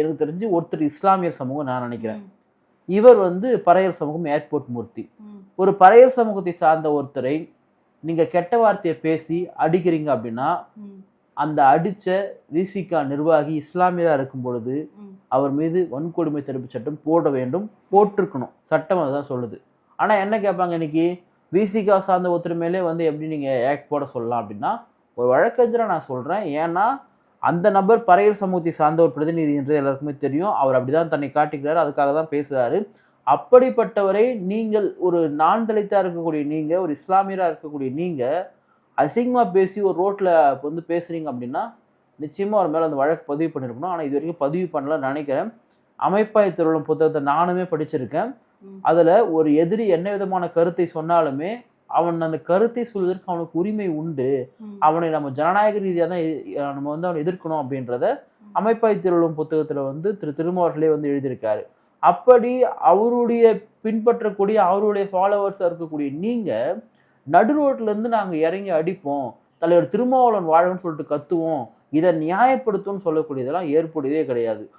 எனக்கு தெரிஞ்சு ஒருத்தர் இஸ்லாமியர் சமூகம் நான் நினைக்கிறேன். இவர் வந்து பறையர் சமூகம் ஏர்போர்ட் மூர்த்தி. ஒரு பறையர் சமூகத்தை சார்ந்த ஒருத்தரை நீங்க கெட்ட வார்த்தையை பேசி அடிக்கிறீங்க அப்படின்னா அந்த அடிச்ச விசிகா நிர்வாகி இஸ்லாமியரா இருக்கும் பொழுது அவர் மீது வன்கொடுமை தடுப்பு சட்டம் போட வேண்டும் போட்டிருக்கணும். சட்டம் அதுதான் சொல்லுது. ஆனா என்ன கேட்பாங்க இன்னைக்கு? விசிகா சார்ந்த ஒருத்தர் மேலே வந்து எப்படி நீங்க ஆக்ட் போட சொல்லலாம் அப்படின்னா ஒரு வழக்கறிஞரா நான் சொல்றேன். ஏன்னா அந்த நபர் பறையர் சமூகத்தை சார்ந்த ஒரு பிரதிநிதி என்று எல்லாருக்குமே தெரியும். அவர் அப்படிதான் தன்னை காட்டிக்கிறாரு. அதுக்காக தான் பேசுறாரு. அப்படிப்பட்டவரை நீங்கள் ஒரு நான் தலித்தா இருக்கக்கூடிய நீங்க ஒரு இஸ்லாமியரா இருக்கக்கூடிய நீங்க அசிங்கமா பேசி ஒரு ரோட்ல வந்து பேசுறீங்க அப்படின்னா நிச்சயமா அவர் மேல அந்த வழக்கு பதிவு பண்ணிருக்கணும். ஆனா இது வரைக்கும் பதிவு பண்ணல நினைக்கிறேன். அமைப்பாய் திருவிழம் புத்தகத்தை நானுமே படிச்சிருக்கேன். அதுல ஒரு எதிரி என்ன விதமான கருத்தை சொன்னாலுமே அவன் அந்த கருத்தை சொல்வதற்கு அவனுக்கு உரிமை உண்டு. அவனை நம்ம ஜனநாயக ரீதியாக தான் நம்ம வந்து அவனை எதிர்க்கணும் அப்படின்றத அமைப்பாய் திருவிழம் புத்தகத்துல வந்து திரு திருமாவர்களே வந்து எழுதியிருக்காரு. அப்படி அவருடைய பின்பற்றக்கூடிய அவருடைய ஃபாலோவர்ஸாக இருக்கக்கூடிய நீங்க நடு ரோட்ல இருந்து நாங்க இறங்கி அடிப்போம். தலைவர் திருமாவளவன் வாழன்னு சொல்லிட்டு கத்துவோம். இதை நியாயப்படுத்தும்னு சொல்லக்கூடியதெல்லாம் ஏற்புடையதே கிடையாது.